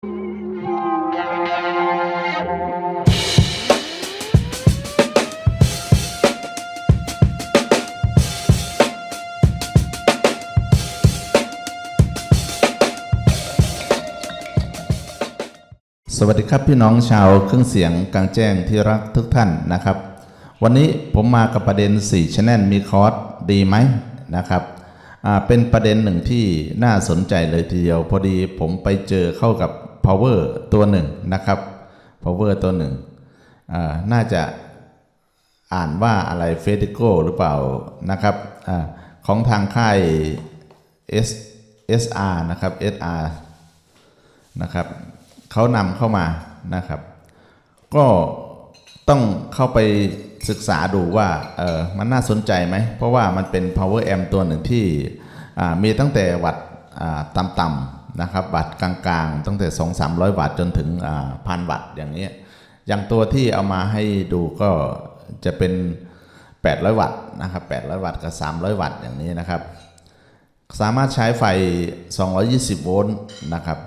สวัสดีครับพี่น้องชาวเครื่องเสียงกลางแจ้งที่รักทุกท่านนะครับ วันนี้ผมมากับประเด็น4 Channel มีคอร์สดีไหมนะครับเป็นประเด็นหนึ่งที่น่าสนใจเลยทีเดียว พอดีผมไปเจอเข้ากับ power ตัวหนึ่งนะครับ power ตัวหนึ่งน่าจะอ่านว่าอะไรเฟติโกหรือเปล่านะครับอของทางค่าย S SR นะครับ SR นะครับเขานำเข้ามานะครับ ก็ต้องเข้าไปศึกษาดูว่าเออมันน่าสนใจไหม เพราะว่ามันเป็น power amp ตัวหนึ่งที่มีตั้งแต่วัตต์อ่าต่ำๆ นะครับวัตต์กลางๆตั้งแต่ 2-300 วัตต์จนถึงพันวัตต์อย่างนี้ อย่างตัวที่เอามาให้ดูก็จะเป็น 800 วัตต์นะครับ800 วัตต์กับ 300 วัตต์อย่างนี้นะครับ สามารถใช้ไฟ 220 โวลต์นะครับ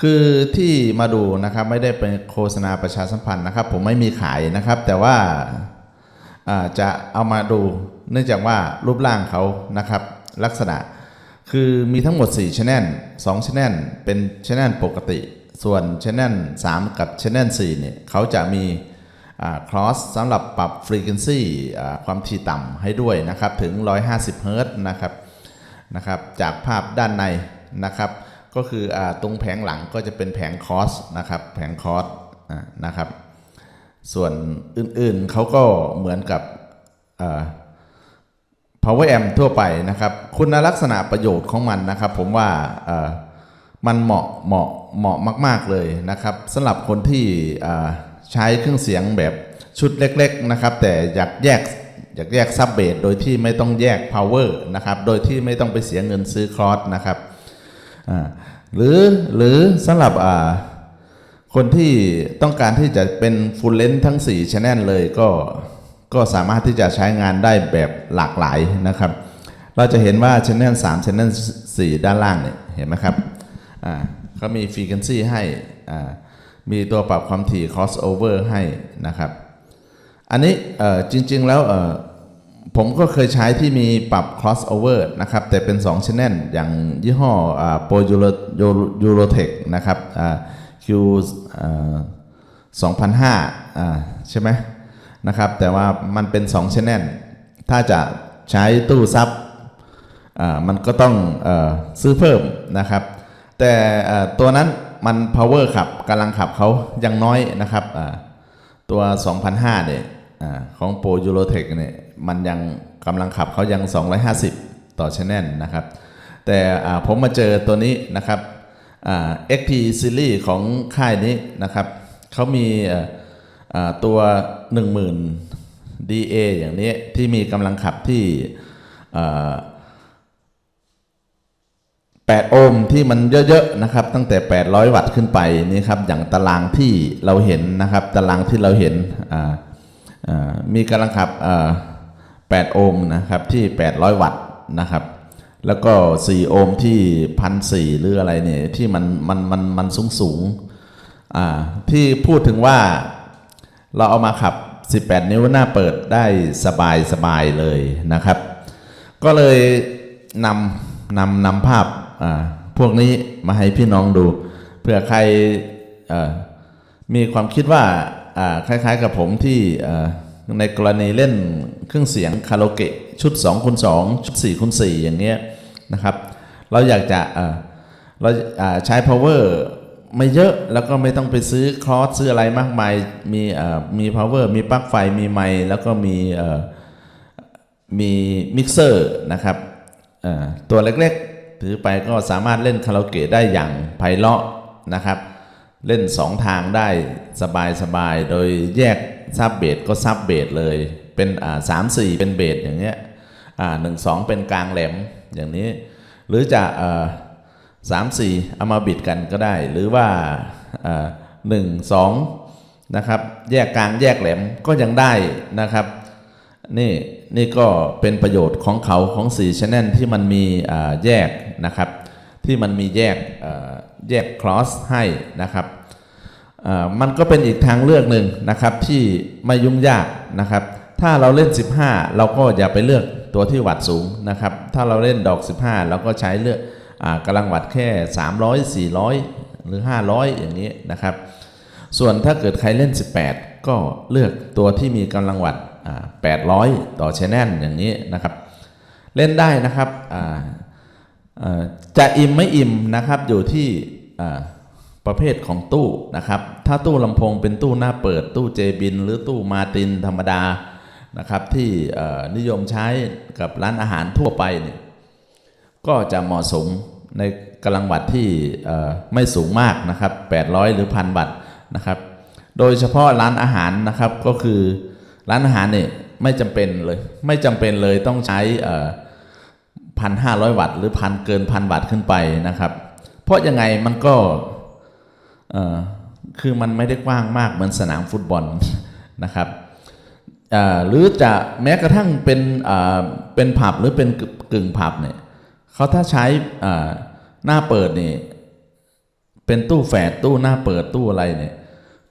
คือที่มาดูนะครับไม่ได้เป็นโฆษณาประชาสัมพันธ์นะครับ ผมไม่มีขายนะครับ แต่ว่าอ่าจะเอามาดู เนื่องจากว่ารูปร่างเขานะครับ ลักษณะ คือมีทั้งหมด4 channel 2 channel เป็น channel ปกติ ส่วน channel 3 กับ channel 4เนี่ยเขาจะมีคลอสสำหรับปรับ frequency อ่ความถี่ต่ำให้ด้วยนะครับถึง 150เฮิรตนะครับนะครับจากภาพด้านในนะครับ ก็คืออตรงแผงหลังก็จะเป็นแผงคอสนะครับแผงคอสนะครับ ส่วนอื่นๆเขาก็เหมือนกับ power amp ทั่วไปนะครับ คุณลักษณะประโยชน์ของมันนะครับ ผมว่ามันเหมาะเหมาะเหมาะมาก ๆ เลยนะครับสำหรับคนที่ใช้เครื่องเสียงแบบชุดเล็ก ๆ นะครับ แต่อยากแยกอยากแยกซับเบสโดยที่ไม่ต้องแยก power นะครับ โดยที่ไม่ต้องไปเสียเงินซื้อคลอสนะครับหรือหรือสำหรับคนที่ต้องการที่จะเป็นฟูลเลนทั้ง4 channel เลยก็ ก็สามารถที่จะใช้งานได้แบบหลากหลายนะครับ เราจะเห็นว่า channel 3 channel 4 ด้านล่างเนี่ยเห็นไหมครับอ่าเขามี frequency ให้อ่ามีตัวปรับความถี่ crossover ให้นะครับ อันนี้เอ่อจริง ๆ แล้วเอ่อผมก็เคยใช้ที่มีปรับ crossover นะครับ แต่เป็น 2 channel อย่างยี่ห้ออ่า Pro Eurotech นะครับอ่า Q อ่า2005อ่าใช่ไหม นะครับ แต่ว่ามันเป็น2 channel ถ้าจะใช้ตู้ซับมันก็ต้องอซื้อเพิ่มนะครับ แต่ตัวนั้นมัน power ขับกำลังขับเขายังน้อยนะครับตัว 2005เนี่ยอของ Pro Eurotech เนี่ยมันยังกำลังขับเขายัง 250 ต่อ channel นะครับ แต่ผมมาเจอตัวนี้นะครับ XP Series ของค่ายนี้นะครับเขามี ตัว 10,000 DA อย่างนี้ที่มีกำลังขับที่8 โอห์มที่มันเยอะๆนะครับ ตั้งแต่ 800 วัตต์ขึ้นไปนี่ครับอย่างตารางที่เราเห็นนะครับ ตารางที่เราเห็นมีกำลังขับ8 โอห์มนะครับที่ 800 วัตต์นะครับแล้วก็ 4 โอห์มที่พันสหรืออะไรเนี่ยที่มันมันมันมันสูงสูงๆที่พูดถึงว่า เราเอามาขับ 18 นิ้วหน้าเปิดได้สบายสบายๆเลยนะครับ ก็เลยนำนำนำภาพพวกนี้มาให้พี่น้องดูเผื่อใครมีความคิดว่าคล้ายๆกับผมที่ในกรณีเล่นเครื่องเสียงคาราโอเกะชุด2คูณ2ชุด4คูณ4อย่างเงี้ยนะครับ เราอยากจะเราใช้ power ไม่เยอะแล้วก็ไม่ต้องไปซื้อคลอสซื้ออะไรมากมาย มีเอ่อมี power มีปลั๊กไฟมีไมค์แล้วก็มีเอ่อมีมิกเซอร์นะครับเอ่อตัวเล็กๆ ถือไปก็สามารถเล่นคาราโอเกะได้อย่างไพเราะนะครับ เล่น 2 ทางได้สบายๆ โดยแยกซับเบสก็ซับเบสเลย เป็นอ่าสามสี่เป็นเบสอย่างเงี้ยอ่าหนึ่งสองเป็นกลางแหลมอย่างนี้ หรือจะเอ่อ สามสี่เอามาบิดกันก็ได้ หรือว่าหนึ่งสองนะครับ แยกกลางแยกแหลมก็ยังได้นะครับ นี่นี่ก็เป็นประโยชน์ของเขาของ4 Channel ที่มันมีแยกนะครับ ที่มันมีแยกแยกคลอสให้นะครับมันก็เป็นอีกทางเลือกหนึ่งนะครับที่ไม่ยุ่งยากนะครับ ถ้าเราเล่น 15 เราก็อย่าไปเลือกตัวที่หวัดสูงนะครับ ถ้าเราเล่นดอก 15 เราก็ใช้เลือก กำลังวัดแค่ 300 400 หรือ 500 อย่างนี้นะครับ ส่วนถ้าเกิดใครเล่น 18 ก็เลือกตัวที่มีกำลังวัดอ่า800 ต่อชแนลอย่างนี้นะครับ เล่นได้นะครับจะอิ่มไม่อิ่มนะครับอยู่ที่ประเภทของตู้นะครับ ถ้าตู้ลำโพงเป็นตู้หน้าเปิดตู้เจบิน หรือตู้มาตินธรรมดานะครับที่นิยมใช้กับร้านอาหารทั่วไปเนี่ย ก็จะเหมาะสมในกำลังวัตต์ที่ไม่สูงมากนะครับ 800 หรือ1,000วัตต์นะครับ โดยเฉพาะร้านอาหารนะครับก็คือร้านอาหารเนี่ยไม่จำเป็นเลย ไม่จำเป็นเลยต้องใช้พันห้าร้อยวัตต์หรือพันเกินพันวัตต์ขึ้นไปนะครับ เพราะยังไงมันก็คือมันไม่ได้กว้างมากเหมือนสนามฟุตบอลนะครับหรือจะแม้กระทั่งเป็นเป็นผับหรือเป็นกึ่งผับเนี่ย เขาถ้าใช้หน้าเปิดนี่เป็นตู้แฝดตู้หน้าเปิดตู้อะไรเนี่ย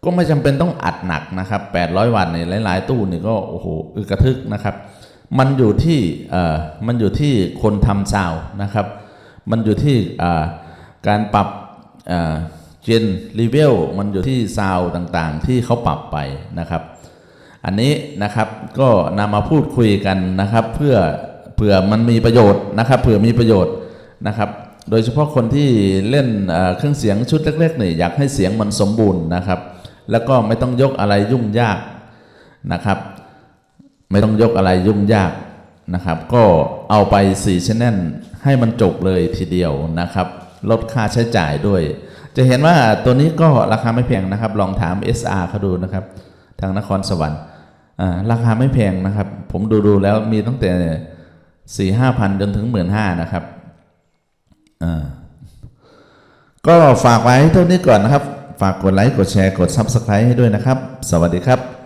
ก็ไม่จำเป็นต้องอัดหนักนะครับ800 วัตต์เนี่ยหลาย ๆ ตู้นี่ก็โอ้โหอึกระทึกนะครับ มันอยู่ที่มันอยู่ที่คนทำซาวนะครับ มันอยู่ที่การปรับเจนรีเวลมันอยู่ที่ซาวต่างๆ ที่เขาปรับไปนะครับ อันนี้นะครับก็นำมาพูดคุยกันนะครับเพื่อ ผื่อมันมีประโยชน์นะครับเผื่อมีประโยชน์นะครับ โดยเฉพาะคนที่เล่นเครื่องเสียงชุดเล็กๆเนี่ยอยากให้เสียงมันสมบูรณ์นะครับ แล้วก็ไม่ต้องยกอะไรยุ่งยากนะครับ ไม่ต้องยกอะไรยุ่งยากนะครับ ก็เอาไป4ชแนลให้มันจบเลยทีเดียวนะครับ ลดค่าใช้จ่ายด้วย จะเห็นว่าตัวนี้ก็ราคาไม่แพงนะครับ ลองถาม SR เขาดูนะครับ ทางนครสวรรค์ราคาไม่แพงนะครับ ผมดูดูๆแล้วมีตั้งแต่ สี่ห้าพันจนถึงหมื่นห้านะครับอ่าก็ฝากไว้เท่านี้ก่อนนะครับ ฝากกดไลค์ กดแชร์ กด Subscribe ให้ด้วยนะครับ สวัสดีครับ